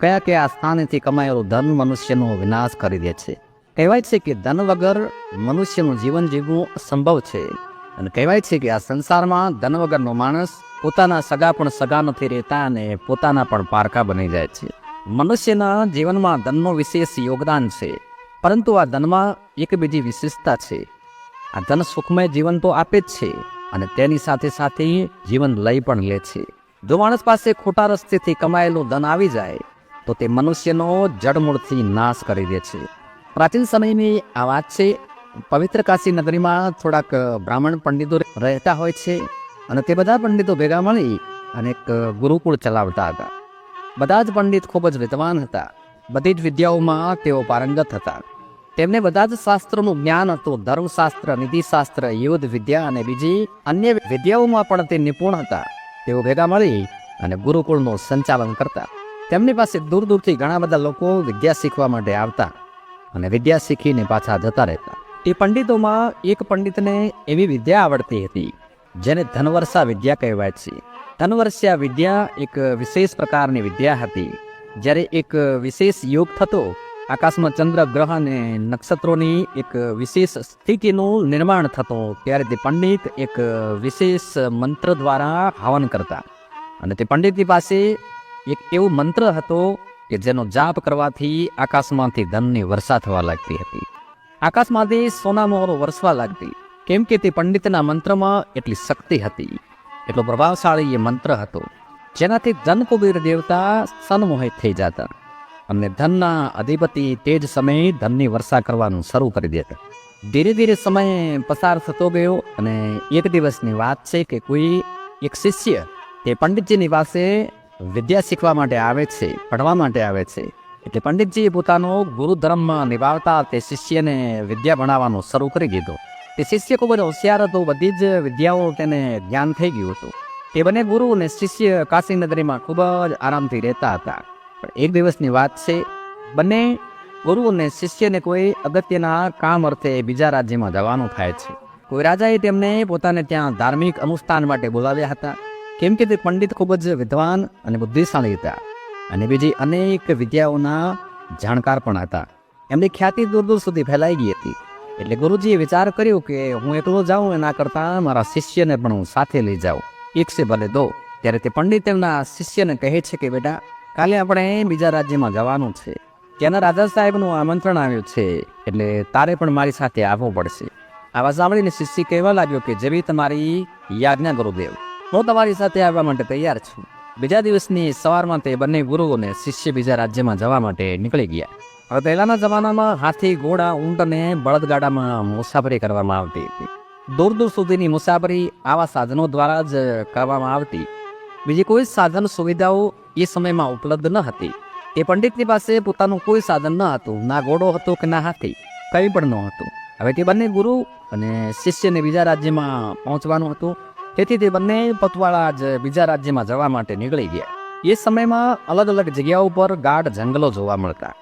કયા કયા સ્થાનેથી કમાયેલું ધન મનુષ્યનો વિનાશ કરી દે છે? કહેવાય છે કે ધન વગર મનુષ્યનું જીવન જીવવું અસંભવ છે. અને કહેવાય છે કે આ સંસારમાં ધન વગરનો માણસ પોતાના સગા પણ સગા નથી રહેતા અને પોતાના પણ પારકા બની જાય છે. મનુષ્યના જીવનમાં ધનનું વિશેષ યોગદાન છે. પરંતુ આ ધનમાં એક બીજી વિશેષતા છે. આ ધન સુખમય જીવન તો આપે જ છે અને તેની સાથે સાથે જીવન લઈ પણ લે છે. જો માણસ પાસે ખોટા રસ્તેથી કમાયેલું ધન આવી જાય તો તે મનુષ્યનો જડમૂળથી નાશ કરી દે છે. પ્રાચીન સમયની આ વાત છે. પવિત્ર કાશી નગરીમાં થોડાક બ્રાહ્મણ પંડિતો રહેતા હોય છે અને તે બધા પંડિતો ભેગા મળી અને એક ગુરુકુળ ચલાવતા હતા. બધા જ પંડિત ખૂબ જ વિદ્વાન હતા. બધી જ વિદ્યાઓમાં તેઓ પારંગત હતા. તેમને બધા જ શાસ્ત્રોનું જ્ઞાન હતું. ધર્મશાસ્ત્ર, નીતિશાસ્ત્ર, યુદ્ધ, વિદ્યા અને બીજી અન્ય વિદ્યાઓમાં પણ તે નિપુણ હતા. તેઓ ભેગા મળી અને ગુરુકુળનું સંચાલન કરતા. તેમની પાસે દૂર દૂરથી ઘણા બધા લોકો વિદ્યા શીખવા માટે આવતા અને વિદ્યા શીખીને પાછા જતા રહેતા. એ પંડિતોમાં એક પંડિતને એવી વિદ્યા આવડતી હતી, જેને ધનવર્ષા વિદ્યા કહેવાય છે. ધનવર્ષા વિદ્યા એક વિશેષ પ્રકારની વિદ્યા હતી, જ્યારે એક વિશેષ યોગ થતો, આકાશમાં ચંદ્ર, ગ્રહ અને નક્ષત્રોની એક વિશેષ સ્થિતિનું નિર્માણ થતો, ત્યારે તે પંડિત એક વિશેષ મંત્ર દ્વારા હવન કરતા. અને તે પંડિતની પાસે એક એવો મંત્ર હતો કે જેનો જાપ કરવાથી આકાશમાંથી ધનની વર્ષા થવા લાગતી હતી. આકાશમાંથી સોના મોહરો વરસવા લાગતી. કેમ કે તે પંડિતના મંત્રમાં એટલી શક્તિ હતી. એટલો પ્રભાવશાળી એ મંત્ર હતો. જેનાથી ધન કુબેર દેવતા સન્મોહિત થઈ જતા અને ધનના અધિપતિ તે જ સમયે ધનની વર્ષા કરવાનું શરૂ કરી દેતા. ધીરે ધીરે સમય પસાર થતો ગયો અને એક દિવસની વાત છે કે કોઈ એક શિષ્ય તે પંડિતજીની પાસે વિદ્યા શીખવા માટે આવે છે, ભણવા માટે આવે છે. એટલે પંડિતજીએ પોતાનો ગુરુ ધર્મમાં નિભાવતા તે શિષ્યને વિદ્યા ભણાવવાનું શરૂ કરી દીધો. તે શિષ્ય ખૂબ જ હોશિયાર હતો, બધી જ વિદ્યાઓ તેને જ્ઞાન થઈ ગયું હતું. તે બંને ગુરુ અને શિષ્ય કાશી નગરીમાં ખૂબ જ આરામથી રહેતા હતા. પણ એક દિવસની વાત છે, બંને ગુરુ અને શિષ્યને કોઈ અગત્યના કામ અર્થે બીજા રાજ્યમાં જવાનું થાય છે. કોઈ રાજાએ તેમને પોતાને ત્યાં ધાર્મિક અનુષ્ઠાન માટે બોલાવ્યા હતા. કેમ કે તે પંડિત ખૂબ જ વિદ્વાન અને બુદ્ધિશાળી હતા. અને બીજી અનેક વિદ્યાઓના જાણકાર પણ હતા. એમની ખ્યાતિ દૂર દૂર સુધી ફેલાઈ ગઈ હતી. એટલે ગુરુજીએ વિચાર કર્યો કે હું એકલો જાઉં, એના કરતાં મારા શિષ્યને પણ હું સાથે લઈ જાઉં. એક છે ભલે દો. ત્યારે તે પંડિત એમના શિષ્યને કહે છે કે, બેટા, કાલે આપણે બીજા રાજ્યમાં જવાનું છે. ત્યાંના રાજા સાહેબનું આમંત્રણ આવ્યું છે. એટલે તારે પણ મારી સાથે આવવું પડશે. આવા સાંભળીને શિષ્ય કહેવા લાગ્યો કે, જેવી તમારી યાજ્ઞા, ગુરુદેવ. હું તમારી સાથે આવવા માટે તૈયાર છું. બીજા દિવસની સવારમાં તે બંને ગુરુઓને શિષ્ય બીજા રાજ્યમાં જવા માટે નીકળી ગયા. હવે પહેલાના જમાનામાં હાથી, ઘોડા, ઊંટ અને બળદગાડામાં મુસાફરી કરવામાં આવતી હતી. દૂર દૂર સુધીની મુસાફરી આવા સાધનો દ્વારા જ કરવામાં આવતી. બીજી કોઈ સાધન સુવિધાઓ એ સમયમાં ઉપલબ્ધ ન હતી. એ પંડિતની પાસે પોતાનું કોઈ સાધન ન હતું, ના ઘોડો હતો કે ના હાથી, કંઈ પણ ન હતું. હવે તે બંને ગુરુ અને શિષ્યને બીજા રાજ્યમાં પહોંચવાનું હતું. તેથી તે બંને પતવાળા જ બીજા રાજ્યમાં જવા માટે નીકળી ગયા. એ સમયમાં અલગ અલગ જગ્યાઓ પર ગાઢ જંગલો જોવા મળતા.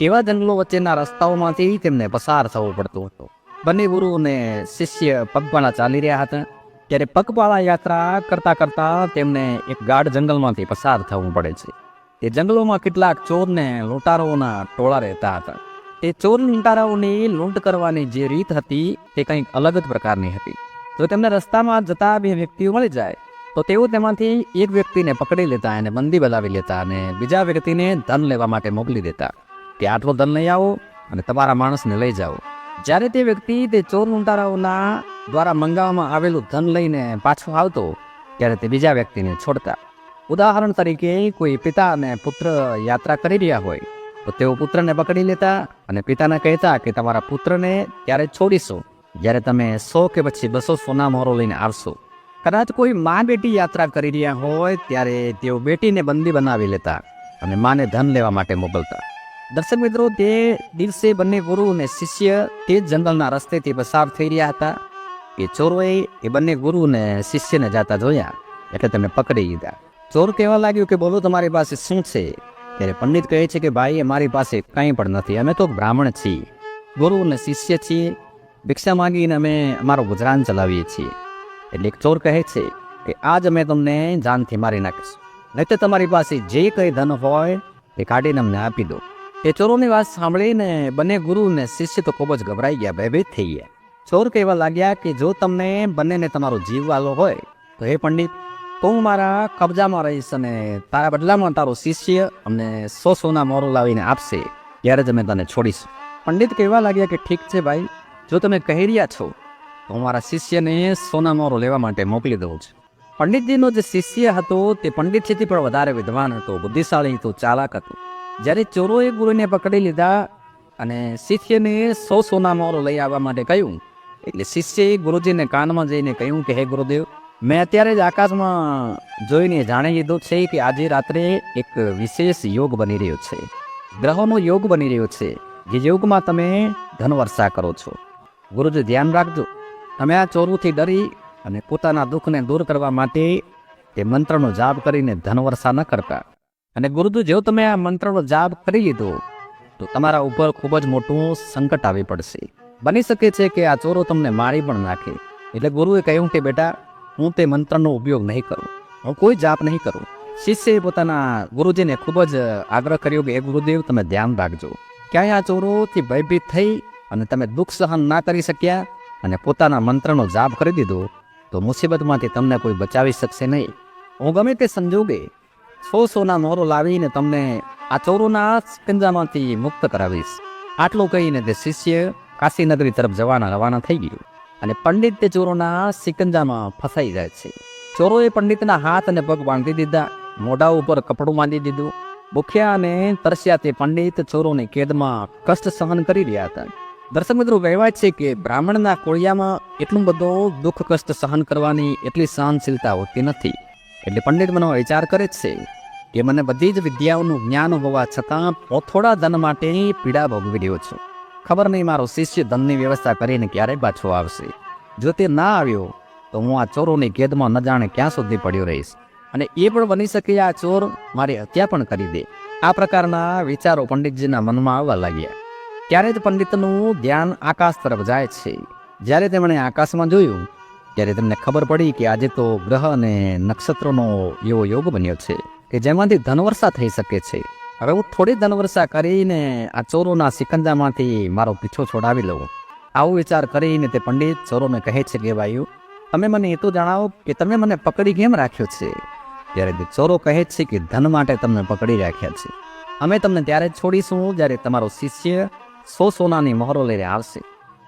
એવા જંગલો વચ્ચેના રસ્તાઓમાંથી તેમને પસાર થવું પડતું હતું. બંને ગુરુ અને શિષ્ય પગપાળા ચાલી રહ્યા હતા. ત્યારે પગપાળા યાત્રા કરતા કરતા તેમને એક ગાઢ જંગલમાંથી પસાર થવું પડે છે. તે જંગલોમાં કેટલાક ચોરને લૂંટારોના ટોળા રહેતા હતા. તે ચોર લૂંટારાઓની લૂંટ કરવાની જે રીત હતી તે કંઈક અલગ જ પ્રકારની હતી. જો તેમને રસ્તામાં જતા બે વ્યક્તિઓ મળી જાય, તો તેઓ તેમાંથી એક વ્યક્તિને પકડી લેતા અને બંદી બનાવી લેતા અને બીજા વ્યક્તિને ધન લેવા માટે મોકલી દેતા. કે આટલો ધન લઈ આવો અને તમારા માણસને લઈ જાઓ. જ્યારે તે વ્યક્તિ તે ચોર લૂંટારાઓના દ્વારા મંગાવવામાં આવેલું ધન લઈને પાછો આવતો, ત્યારે તે બીજા વ્યક્તિને છોડતા. ઉદાહરણ તરીકે, કોઈ પિતા અને પુત્ર યાત્રા કરી રહ્યા હોય, તો તેઓ પુત્રને પકડી લેતા અને પિતાને કહેતા કે તમારા પુત્રને ત્યારે છોડીશું. જ્યારે તમે સો કે પછી બસો સોના મોરો લઈને આવશો. કદાચ કોઈ મા બેટી યાત્રા કરી રહ્યા હોય ત્યારે તેઓ બેટીને બંદી બનાવી લેતા અને માને ધન લેવા માટે મોકલતા. દર્શક મિત્રો, તે દિવસે બંને ગુરુ અને શિષ્ય તે જ જંગલના રસ્તેથી પસાર થઈ રહ્યા હતા એ ચોરોએ એ બંને ગુરુ અને શિષ્યને જાતા જોયા એટલે તેમને પકડી લીધા. ચોર કહેવા લાગ્યું કે, બોલો, તમારી પાસે શું છે? ત્યારે પંડિત કહે છે કે ભાઈ અમારી પાસે કંઈ પણ નથી, અમે તો બ્રાહ્મણ છીએ. ગુરુ અને શિષ્ય છીએ ભિક્ષા માંગીને અમે અમારું ગુજરાન ચલાવીએ છીએ. એટલે એક ચોર કહે છે કે, આજ અમે તમને જાનથી મારી નાખીશું. નહીં તો તમારી પાસે જે કંઈ ધન હોય તે કાઢીને અમને આપી દો. એ ચોરોની વાત સાંભળીને બંને ગુરુ ને શિષ્ય તો ખૂબ જ ગભરાઈ ગયા, ભયભીત થઈ ગયા. ચોર કહેવા લાગ્યા કે, જો તમને બંનેને તમારો જીવ વાલો હોય, તો હે પંડિત, તો હું મારા કબજામાં રહીશ અને તારા બદલામાં તારો શિષ્ય અમને સો સોના મોરો લાવીને આપશે. ત્યારે જ અમે તને છોડીશું. પંડિત કહેવા લાગ્યા કે, ઠીક છે ભાઈ જો તમે કહી રહ્યા છો, તો હું મારા શિષ્યને સોનામોરો લેવા માટે મોકલી દઉં છું. પંડિતજીનો જે શિષ્ય હતો, તે પંડિતજીથી પણ વધારે વિદ્વાન હતો, બુદ્ધિશાળી હતો, ચાલાક હતો. જ્યારે ચોરોએ ગુરુને પકડી લીધા અને શિષ્યને સો સોનામોરો લઈ આવવા માટે કહ્યું, એટલે શિષ્યએ ગુરુજીને કાનમાં જઈને કહ્યું કે, હે ગુરુદેવ, મેં અત્યારે જ આકાશમાં જોઈને જાણી લીધું છે કે આજે રાત્રે એક વિશેષ યોગ બની રહ્યો છે. ગ્રહોનો યોગ બની રહ્યો છે. જે યોગમાં તમે ધનવર્ષા કરો છો. ગુરુજી ધ્યાન રાખજો. તમે આ ચોરુથી ડરી અને પોતાના દુઃખને દૂર કરવા માટે એ મંત્રનો જાપ કરીને ધનવર્ષા ન કરતા. અને ગુરુજી, જો તમે આ મંત્રનો જાપ કરી લીધો, તો તમારા ઉપર ખૂબ જ મોટું સંકટ આવી પડશે. બની શકે છે કે આ ચોરો તમને મારી પણ નાખે. એટલે ગુરુએ કહ્યું કે બેટા, હું તે મંત્રનો ઉપયોગ નહીં કરું. હું કોઈ જાપ નહીં કરું. શિષ્યએ પોતાના ગુરુજીને ખૂબ જ આગ્રહ કર્યો કે એ ગુરુદેવ, તમે ધ્યાન રાખજો. ક્યાંય આ ચોરોથી ભયભીત થઈ અને તમે દુઃખ સહન ના કરી શક્યા અને પોતાના મંત્રનો જાપ કરી દીધો, તો મુસીબતમાંથી તમને કોઈ બચાવી શકશે નહીં. હું ગમે તે સંજોગે સો સોના મોરો લાવીને તમને આ ચોરોના સિકંજામાંથી મુક્ત કરાવીશ. આટલું કહીને તે શિષ્ય કાશીનગરી તરફ જવાના રવાના થઈ ગયું અને પંડિત તે ચોરોના સિકંજામાં ફસાઈ જાય છે. ચોરોએ પંડિતના હાથ અને પગ બાંધી દીધા, મોઢા ઉપર કપડું બાંધી દીધું. ભૂખ્યા અને તરસ્યા તે પંડિત ચોરોની કેદમાં કષ્ટ સહન કરી રહ્યા હતા. દર્શક મિત્રો કહેવાય છે કે બ્રાહ્મણના કોળિયામાં એટલું બધો દુઃખ કષ્ટ સહન કરવાની એટલી સહનશીલતા હોતી નથી. એટલે પંડિત મનો વિચાર કરે છે કે મને બધી જ વિદ્યાઓનું જ્ઞાન હોવા છતાં પોથોડા થોડા ધન માટે પીડા ભોગવી રહ્યો છું. ખબર નહીં મારો શિષ્ય ધનની વ્યવસ્થા કરીને ક્યારે પાછો આવશે. જો તે ના આવ્યો, તો હું આ ચોરોની કેદમાં ન જાણે ક્યાં સુધી પડ્યો રહીશ. અને એ પણ બની શકે આ ચોર મારી હત્યા પણ કરી દે. આ પ્રકારના વિચારો પંડિતજીના મનમાં આવવા લાગ્યા. ત્યારે જ પંડિતનું ધ્યાન આકાશ તરફ જાય છે. જ્યારે તેમણે આકાશમાં જોયું, ત્યારે તેમને ખબર પડી કે આજે તો ગ્રહ અને નક્ષત્રોનો એવો યોગ બન્યો છે, કે જેમાંથી ધનવર્ષા થઈ શકે છે. હવે હું થોડી ધનવર્ષા કરીને આ ચોરોના સિકંજામાંથી મારો પીછો છોડાવી લઉં. આવો વિચાર કરીને તે પંડિત ચોરોને કહે છે કે ભાઈઓ, તમે મને એ તો જણાવો કે તમે મને પકડી કેમ રાખ્યો છે? ત્યારે તે ચોરો કહે છે કે ધન માટે તમને પકડી રાખ્યા છે. અમે તમને ત્યારે છોડીશું જ્યારે તમારો શિષ્ય સો સોનાની મહોરો લઈને આવશે.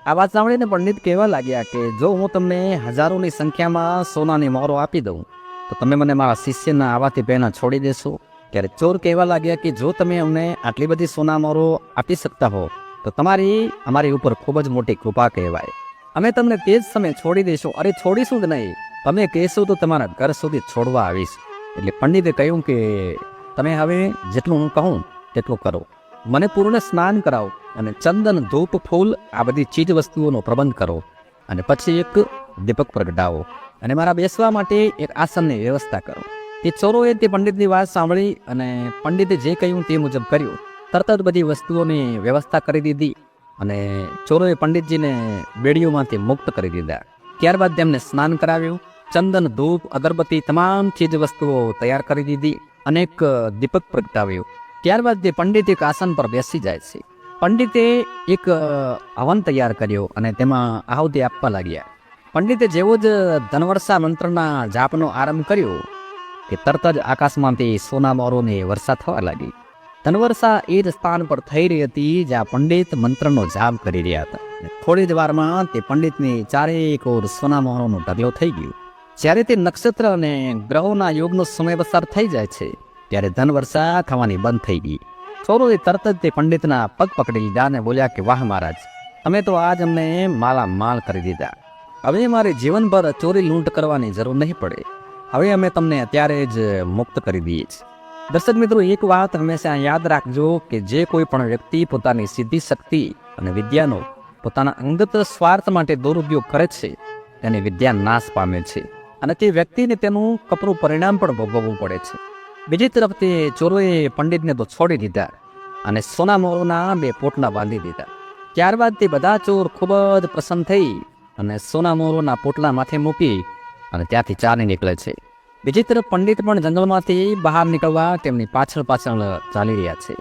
આ વાત સાંભળીને પંડિત કહેવા લાગ્યા કે, જો હું તમને હજારોની સંખ્યામાં સોનાની મહોરો આપી દઉં, તો તમે મને મારા શિષ્યના આવાથી પહેલાં છોડી દેશો. ત્યારે ચોર કહેવા લાગ્યા કે, જો તમે અમને આટલી બધી સોના મોરો આપી શકતા હો, તો તમારી, અમારી ઉપર ખૂબ જ મોટી કૃપા કહેવાય. અમે તમને તે જ સમયે છોડી દઈશું અરે, છોડીશું જ નહીં. તમે કહેશો તો તમારા ઘર સુધી છોડવા આવીશ. એટલે પંડિતે કહ્યું કે, તમે હવે જેટલું હું કહું, તેટલું કરો. મને પૂર્ણ સ્નાન કરાવો. અને ચંદન ધૂપ ફૂલ આ બધી ચીજ વસ્તુઓનો પ્રબંધ કરો અને પછી એક દીપક પ્રગટાવો અને મારા બેસવા માટે એક આસનની વ્યવસ્થા કરો. તે ચોરોએ તે પંડિતની વાત સાંભળી અને પંડિતે જે કહ્યું તે મુજબ કર્યું. તરત જ બધી વસ્તુઓની વ્યવસ્થા કરી દીધી અને ચોરોએ પંડિતજીને બેડીઓમાંથી મુક્ત કરી દીધા. ત્યારબાદ તેમને સ્નાન કરાવ્યું. ચંદન ધૂપ, અગરબત્તી તમામ ચીજ વસ્તુઓ તૈયાર કરી દીધી અને એક દીપક પ્રગટાવ્યું ત્યારબાદ તે પંડિત એક આસન પર બેસી જાય છે. પંડિતે એક હવન તૈયાર કર્યો અને તેમાં આહુતિ આપવા લાગ્યા. પંડિતે જેવો જ ધનવર્ષા મંત્રના જાપનો આરંભ કર્યો કે તરત જ આકાશમાંથી સોના મોરોની વર્ષા થવા લાગી ધનવર્ષા એ જ સ્થાન પર થઈ રહી હતી જ્યાં પંડિત મંત્રનો જાપ કરી રહ્યા હતા. થોડી જ વારમાં તે પંડિતની ચારેક ઓર સોના મોરોનો ઢગલો થઈ ગયો. જ્યારે તે નક્ષત્ર અને ગ્રહોના યોગનો સમય પસાર થઈ જાય છે, ત્યારે ધનવર્ષા થવાની બંધ થઈ ગઈ. ચોરોએ તરત જ તે પંડિતના પગ પકડી લીધા અને બોલ્યા કે, વાહ મહારાજ તમે તો આજ અમને માલા માલ કરી દીધા. હવે મારે જીવનભર ચોરી લૂંટ કરવાની જરૂર નહીં પડે. હવે અમે તમને અત્યારે જ મુક્ત કરી દઈએ છીએ. દર્શક મિત્રો, એક વાત હંમેશા યાદ રાખજો કે જે કોઈ પણ વ્યક્તિ પોતાની સિદ્ધિ શક્તિ અને વિદ્યાનો પોતાના અંગત સ્વાર્થ માટે દુરુપયોગ કરે છે, તેની વિદ્યા નાશ પામે છે. અને તે વ્યક્તિને તેનું કપરું પરિણામ પણ ભોગવવું પડે છે. બીજી તરફ તે ચોરોએ પંડિતને તો છોડી દીધા અને સોના મોરના બે પોટલા બાંધી દીધા ત્યારબાદ તે બધા ચોર ખૂબ જ પ્રસન્ન થઈ અને સોના મોરોના પોટલા માથે મૂકી અને ત્યાંથી ચાલી નીકળે છે બીજી તરફ પંડિત પણ જંગલમાંથી બહાર નીકળવા તેમની પાછળ પાછળ ચાલી રહ્યા છે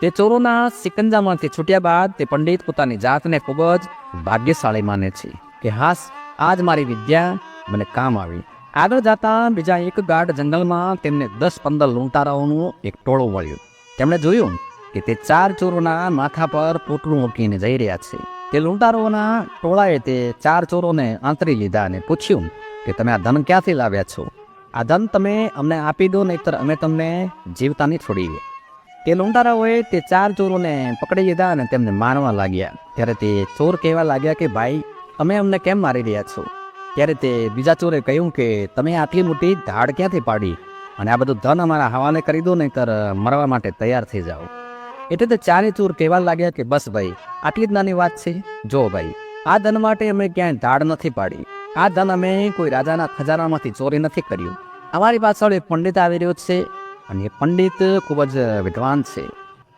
તે ચોરોના સિકંજામાંથી છૂટ્યા બાદ તે પંડિત પોતાની જાતને ખૂબ જ ભાગ્યશાળી માને છે કે હાસ આજ મારી વિદ્યા મને કામ આવી આગળ જતા બીજા એક ગાઢ જંગલમાં તેમને દસ પંદર લૂંટારાઓનું એક ટોળું મળ્યું તેમણે જોયું કે તે ચાર ચોરોના માથા પર પોટલું મૂકીને જઈ રહ્યા છે. તે લૂંટારોના ટોળાએ તે ચાર ચોરોને આંતરી લીધા અને પૂછ્યું કે તમે આ ધન ક્યાંથી લાવ્યા છો? આ ધન તમે અમને આપી દો, નહીતર અમે તમને જીવતા નહીં છોડીએ. તે લૂંટારાઓએ તે ચાર ચોરોને પકડી લીધા અને તેમને મારવા લાગ્યા. ત્યારે તે ચોર કહેવા લાગ્યા કે, ભાઈ, તમે અમને કેમ મારી રહ્યા છો? ત્યારે તે બીજા ચોરે કહ્યું કે, તમે આટલી મોટી ધાડ ક્યાંથી પાડી? અને આ બધું ધન અમારા હવાલે કરી દો, નહીતર મરવા માટે તૈયાર થઈ જાઓ. એટલે તે ચારે ચોર કહેવા લાગ્યા કે, બસ ભાઈ, આટલી જ નાની વાત છે. જો ભાઈ, આ ધન માટે અમે ક્યાંય ધાડ નથી પાડી. આ ધન અમે કોઈ રાજાના ખજાનામાંથી ચોરી નથી કર્યું. અમારી પાછળ એક પંડિત આવી રહ્યો છે અને એ પંડિત ખૂબ જ વિદ્વાન છે.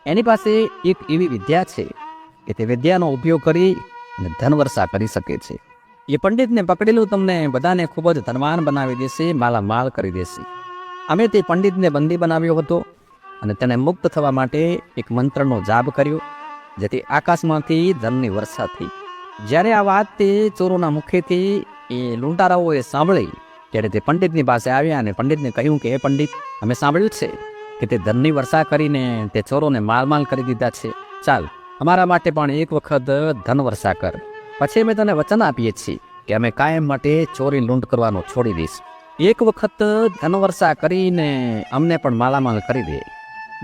એની પાસે એક એવી વિદ્યા છે કે તે વિદ્યાનો ઉપયોગ કરી અને ધન વર્ષા કરી શકે છે. એ પંડિતને પકડેલું તમને બધાને ખૂબ જ ધનવાન બનાવી દેશે માલામાલ કરી દેશે. અમે તે પંડિતને બંદી બનાવ્યો હતો અને તેને મુક્ત થવા માટે એક મંત્રનો જાપ કર્યો, જેથી આકાશમાંથી ધનની વર્ષા થઈ. જ્યારે આ વાત તે ચોરોના મુખેથી એ લૂંટારાઓએ સાંભળી, ત્યારે તે પંડિતની પાસે આવ્યા અને પંડિતને કહ્યું કે એ પંડિત, અમે સાંભળ્યું છે કે તે ધનની વર્ષા કરીને તે ચોરોને માલમાલ કરી દીધા છે. ચાલ, અમારા માટે પણ એક વખત ધન વર્ષા કર. પછી અમે તને વચન આપીએ છીએ કે અમે કાયમ માટે ચોરી લૂંટ કરવાનો છોડી દઈશ. એક વખત ધનવર્ષા કરીને અમને પણ માલામાલ કરી દે.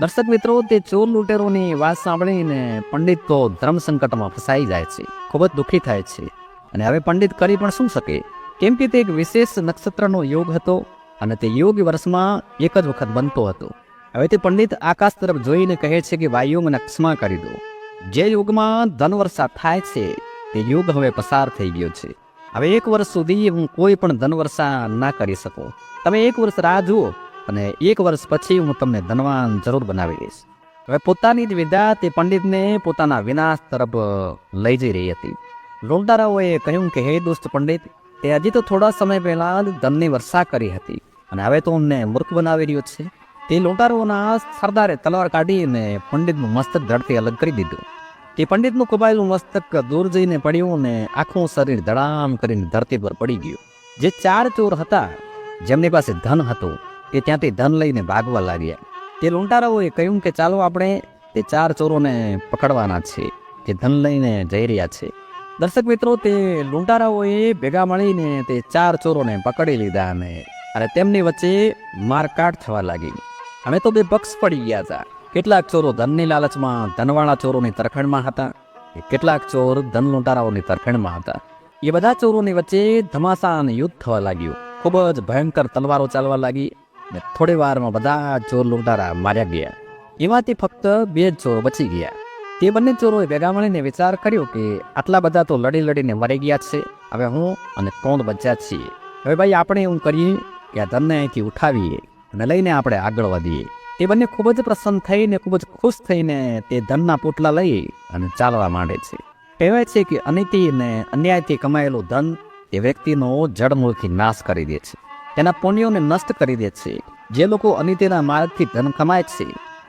દર્શક મિત્રો, તે ચોર લૂંટેરોની વાત સાંભળીને પંડિત તો ધર્મ સંકટમાં ફસાઈ જાય છે, ખૂબ જ દુઃખી થાય છે. અને હવે પંડિત કરી પણ શું શકે? કેમ કે તે એક વિશેષ નક્ષત્રનો યોગ હતો અને તે યોગ વર્ષમાં એક જ વખત બનતો હતો. હવે તે પંડિત આકાશ તરફ જોઈને કહે છે કે વાયુઓને ક્ષમા કરી દો. જે યુગમાં ધનવર્ષા થાય છે તે યુગ હવે પસાર થઈ ગયો છે. હવે એક વર્ષ સુધી હું કોઈ પણ ધનવર્ષા ના કરી શકું. તમે એક વર્ષ રાહ જુઓ અને એક વર્ષ પછી હું તમને ધનવાન જરૂર બનાવી દઈશ. હવે પોતાની જ વિદ્યા તે પંડિતને પોતાના વિનાશ તરફ લઈ જઈ રહી હતી. લોંટારાઓએ કહ્યું કે, હે દોસ્ત પંડિત, તે હજી તો થોડા સમય પહેલા જ ધનની વર્ષા કરી હતી અને હવે તો અમને મૂર્ખ બનાવી રહ્યો છે. તે લોટારોના સરદારે તલવાર કાઢીને પંડિતનું મસ્તક ધડથી અલગ કરી દીધું. તે પંડિતનું કબાયેલું મસ્તક દૂર જઈને પડ્યું ને આખું શરીર ધડામ કરીને ધરતી પર પડી ગયું. જે ચાર ચોર હતા, જેમની પાસે ધન હતું તે ત્યાંથી ધન લઈને ભાગવા લાગ્યા. તે લૂંટારાઓએ કહ્યું કે ચાલો આપણે તે ચાર ચોરોને પકડવાના છે. જે ધન લઈને જઈ રહ્યા છે. દર્શક મિત્રો, તે લૂંટારાઓએ ભેગા મળીને તે ચાર ચોરોને પકડી લીધા અને અને તેમની વચ્ચે મારકાટ થવા લાગી. અમે તો બે પક્ષ પડી ગયા હતા. કેટલાક ચોરો ધનની લાલચમાં ધનવાળા ચોરોની તરફેણમાં હતા કેટલાક ચોર ધન લૂંટારાઓની તરફેણમાં હતા. એ બધા ચોરોની વચ્ચે ધમાસાન યુદ્ધ થવા લાગ્યું. ખૂબ જ ભયંકર તલવારો ચાલવા લાગી ને થોડી વારમાં બધા ચોર લૂંટારા માર્યા ગયા. એમાંથી ફક્ત બે જ ચોરો બચી ગયા. તે બંને ચોરોએ ભેગા મળીને વિચાર કર્યો કે આટલા બધા તો લડી લડીને મરી ગયા છે. હવે હું અને કોણ બચ્યા છીએ? હવે ભાઈ આપણે એવું કરીએ કે આ ધનને અહીંથી ઉઠાવીએ અને લઈને આપણે આગળ વધીએ. તે બંને ખૂબ જ પ્રસન્ન થઈને, ખૂબ જ ખુશ થઈને તે ધનના પોટલા લઈ અને ચાલવા માંડે છે. કહેવાય છે કે અનિતિ અને અન્યાયથી કમાયેલું ધન એ વ્યક્તિનો જડમૂળથી નાશ કરી દે છે. તેના પુણ્યોને નષ્ટ કરી દે છે. જે લોકો અનિતિના માર્ગથી ધન કમાય છે,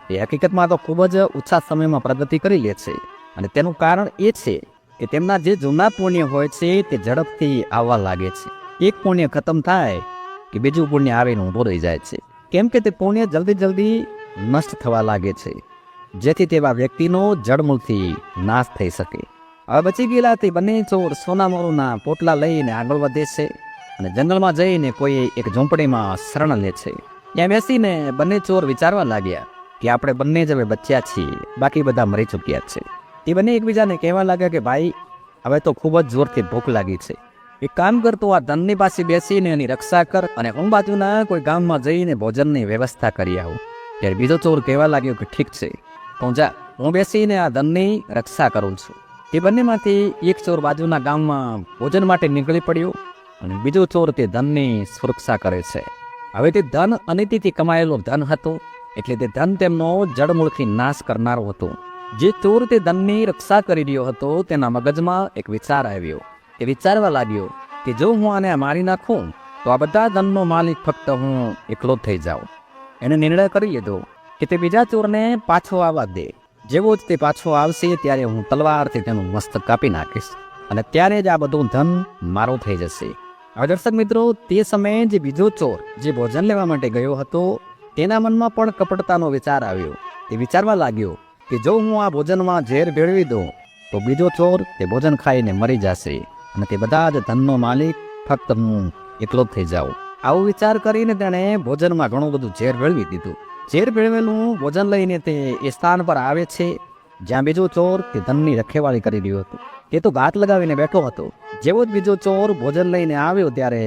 એ હકીકતમાં તો ખૂબ જ ઓછા સમયમાં પ્રગતિ કરી લે છે. અને તેનું કારણ એ છે કે તેમના જે જૂના પુણ્ય હોય છે, તે ઝડપથી આવવા લાગે છે. એક પુણ્ય ખતમ થાય કે બીજું પુણ્ય આવીને ઊભું રહી જાય છે. કેમ કે તે પુણ્ય જલ્દી જલ્દી નષ્ટ થવા લાગે છે. જેથી તેવા વ્યક્તિનો જડમૂળથી નાશ થઈ શકે. હવે બચી ગયેલા તે બંને ચોર સોનામોરુના પોટલા લઈને આગળ વધે છે અને જંગલમાં જઈને કોઈ એક ઝૂંપડીમાં શરણ લે છે. ત્યાં બેસીને બંને ચોર વિચારવા લાગ્યા કે આપણે બંને જ હવે બચ્યા છીએ, બાકી બધા મરી ચૂક્યા છે. તે બંને એકબીજાને કહેવા લાગ્યા કે, ભાઈ, હવે તો ખૂબ જ જોરથી ભૂખ લાગી છે. એક કામ કર, તું આ ધનની પાસે બેસીને એની રક્ષા કર અને હું બાજુના કોઈ ગામમાં જઈને ભોજનની વ્યવસ્થા કરી આવું. ત્યારે બીજો ચોર કહેવા લાગ્યો કે ઠીક છે, તું જા, હું બેસીને આ ધનની રક્ષા કરું છું. તે બંનેમાંથી એક ચોર બાજુના ગામમાં ભોજન માટે નીકળી પડ્યો અને બીજો ચોર તે ધનની સુરક્ષા કરે છે. હવે તે ધન અનિતિથી કમાયેલો ધન હતો, એટલે તે ધન તેમનો જડમૂળથી નાશ કરનારો હતો. જે ચોર તે ધનની રક્ષા કરી રહ્યો હતો, તેના મગજમાં એક વિચાર આવ્યો. એ વિચારવા લાગ્યો કે જો હું આને મારી નાખું, તો આ બધા ધનનો માલિક ફક્ત હું એકલો થઈ જાઉં. એણે નિર્ણય કરી લીધો કે તે બીજા ચોરને પાછો આવવા દે. જેવો જ તે પાછો આવશે ત્યારે હું તલવારથી તેનું મસ્તક કાપી નાખીશ અને ત્યારે જ આ બધું ધન મારું થઈ જશે. હવે દર્શક મિત્રો, તે સમયે જે બીજો ચોર જે ભોજન લેવા માટે ગયો હતો, તેના મનમાં પણ કપટતાનો વિચાર આવ્યો. તે વિચારવા લાગ્યો કે જો હું આ ભોજનમાં ઝેર ભેળવી દઉં, તો બીજો ચોર તે ભોજન ખાઈને મરી જશે. અને તે બધા જ ધનનો માલિક ફક્ત હું એકલો જ થઈ જાઉં. આવો વિચાર કરીને તેણે ભોજનમાં ઘણું બધું ઝેર ભેળવી દીધું. ઝેર ભેળવેલું ભોજન લઈને તે એ સ્થાન પર આવે છે, જ્યાં બીજો ચોર તે ધનની રખેવાળી કરી રહ્યો હતો. તે તો ઘાત લગાવીને બેઠો હતો. જેવો જ બીજો ચોર ભોજન લઈને આવ્યો ત્યારે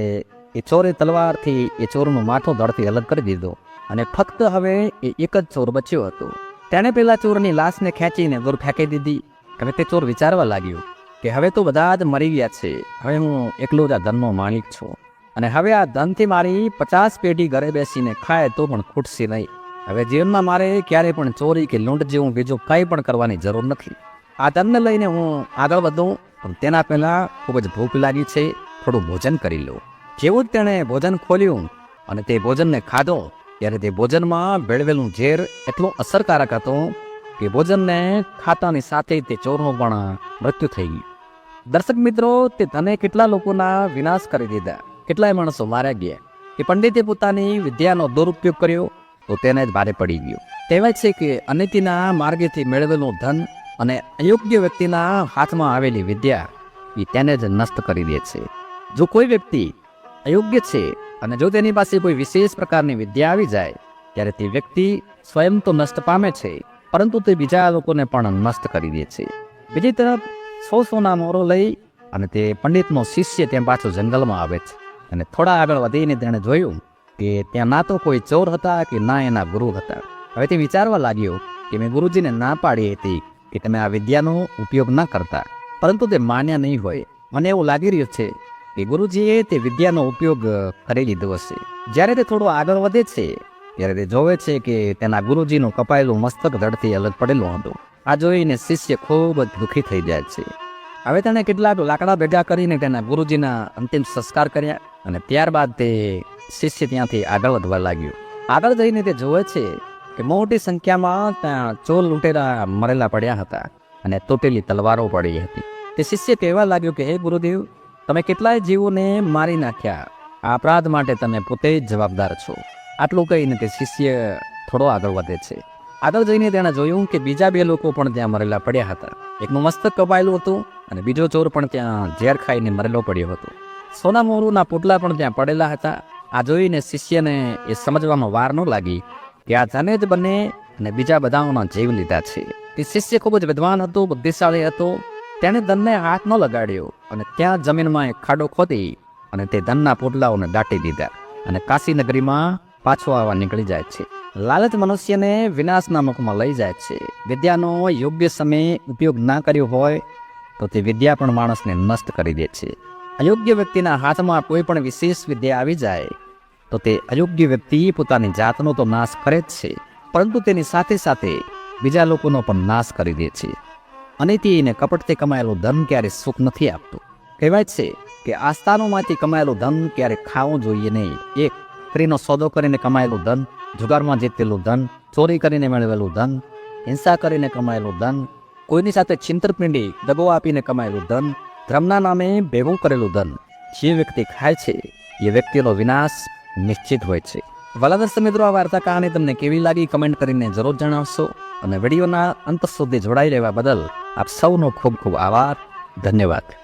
એ ચોરે તલવારથી એ ચોરનું માથું ધડથી અલગ કરી દીધો અને ફક્ત હવે એ એક જ ચોર બચ્યો હતો. તેણે પેલા ચોરની લાશને ખેંચીને દૂર ફેંકી દીધી હવે તે ચોર વિચારવા લાગ્યો કે હવે તો બધા જ મરી ગયા છે. હવે હું એકલો જ આ ધનનો માલિક છું. અને હવે આ ધનથી મારી પચાસ પેઢી ઘરે બેસીને ખાય તો પણ ખૂટશે નહીં. હવે જીવનમાં મારે ક્યારેય પણ ચોરી કે લૂંટ જેવું બીજું કંઈ પણ કરવાની જરૂર નથી. આ ધનને લઈને હું આગળ વધું, પણ તેના પહેલાં ખૂબ જ ભૂખ લાગી છે. થોડું ભોજન કરી લઉં. જેવું જ તેણે ભોજન ખોલ્યું અને તે ભોજનને ખાધો, ત્યારે તે ભોજનમાં ભેળવેલું ઝેર એટલું અસરકારક હતું કે ભોજનને ખાતાની સાથે તે ચોરનું પણ મૃત્યુ થઈ ગયું. દર્શક મિત્રો, તે ધને કેટલા લોકોના વિનાશ કરી દીધા? કેટલાય માણસો માર્યા ગયા? એ પંડિતે પોતાની વિદ્યાનો દુરુપયોગ કર્યો તો તેને જ ભારે પડી ગયો. કહેવાય છે કે અનિતિના માર્ગેથી મેળવેલું ધન અને અયોગ્ય વ્યક્તિના હાથમાં આવેલી વિદ્યા એ તેને જ નષ્ટ કરી દે છે. જો કોઈ વ્યક્તિ અયોગ્ય છે અને જો તેની પાસે કોઈ વિશેષ પ્રકારની વિદ્યા આવી જાય, ત્યારે તે વ્યક્તિ સ્વયં તો નષ્ટ પામે છે, પરંતુ તે બીજા લોકોને પણ નષ્ટ કરી દે છે. બીજી તરફ સો સોના મોરો લઈ અને તે પંડિતનો શિષ્ય ત્યાં પાછો જંગલમાં આવે છે. અને થોડા આગળ વધીને તેણે જોયું કે ત્યાં ના તો કોઈ ચોર હતા કે ના એના ગુરુ હતા. હવે તે વિચારવા લાગ્યો કે મેં ગુરુજીને ના પાડી હતી કે તમે આ વિદ્યાનો ઉપયોગ ના કરતા. પરંતુ તે માન્યા નહીં હોય. મને એવું લાગી રહ્યું છે કે ગુરુજીએ તે વિદ્યાનો ઉપયોગ કરી લીધો હશે. જ્યારે તે થોડો આગળ વધે છે, ત્યારે તે જોવે છે કે તેના ગુરુજીનું કપાયેલું મસ્તક ધડથી અલગ પડેલું હતું. આ જોઈને શિષ્ય ખૂબ જ દુઃખી થઈ જાય છે. હવે તેણે કેટલાક લાકડા ભેગા કરીને તેના ગુરુજીના અંતિમ સંસ્કાર કર્યા અને ત્યારબાદ તે શિષ્ય ત્યાંથી આગળ વધવા લાગ્યો. આગળ જઈને તે જોવે છે કે મોટી સંખ્યામાં ત્યાં ચોર લૂંટેરા મરેલા પડ્યા હતા અને તૂટેલી તલવારો પડી હતી. તે શિષ્ય કહેવા લાગ્યો કે, હે ગુરુદેવ, તમે કેટલાય જીવોને મારી નાખ્યા. આ અપરાધ માટે તમે પોતે જ જવાબદાર છો. આટલું કહીને તે શિષ્ય થોડો આગળ વધે છે. આગળ જઈને તેણે જોયું કે બીજા બે લોકો પણ ત્યાં મરેલા પડ્યા હતા. એકનું મસ્તક કપાયેલું હતું અને બીજો ચોર પણ ત્યાં ઝેર ખાઈને મરેલો પડ્યો હતો. સોના મોરુના પોટલા પણ ત્યાં પડેલા હતા. આ જોઈને શિષ્યને એ સમજવામાં વાર ન લાગી કે આ ધને જ બંને અને બીજા બધાઓના જીવ લીધા છે. તે શિષ્ય ખૂબ જ વિદ્વાન હતો, બુદ્ધિશાળી હતો. તેણે ધનને હાથ ન લગાડ્યો અને ત્યાં જમીનમાં એક ખાડો ખોદી અને તે ધનના પોટલાઓને દાટી દીધા અને કાશી નગરીમાં પાછો આવવા નીકળી જાય છે. લાલચ મનુષ્યને વિનાશના મુખમાં લઈ જાય છે. વિદ્યાનો યોગ્ય સમયે ઉપયોગ ના કર્યો હોય તો તે વિદ્યા પણ માણસને નષ્ટ કરી દે છે. અયોગ્ય વ્યક્તિના હાથમાં કોઈ પણ વિશેષ વિદ્યા આવી જાય તો તે અયોગ્ય વ્યક્તિ પોતાની જાતનો તો નાશ કરે જ છે, પરંતુ તેની સાથે સાથે બીજા લોકોનો પણ નાશ કરી દે છે. અને તે એને કપટથી કમાયેલું ધન ક્યારે સુખ નથી આપતું. કહેવાય છે કે આસ્થાનોમાંથી કમાયેલું ધન ક્યારે ખાવું જોઈએ નહીં, એક સ્ત્રીનો સોદો કરીને કમાયેલું ધન, જુગારમાં જીતેલું ધન, ચોરી કરીને મેળવેલું ધન, હિંસા કરીને કમાયેલું ધન, કોઈની સાથે છિંતરપિંડી, દગો આપીને કમાયેલું ધન, ધર્મના નામે ભેગું કરેલું ધન, જે વ્યક્તિ ખાય છે, એ વ્યક્તિનો વિનાશ નિશ્ચિત હોય છે. વલાદર્શ મિત્રો, આ વાર્તા કહાની તમને કેવી લાગી કમેન્ટ કરીને જરૂર જણાવશો અને વિડીયોના અંત સુધી જોડાઈ રહેવા બદલ આપ સૌનો ખૂબ ખૂબ આભાર. ધન્યવાદ.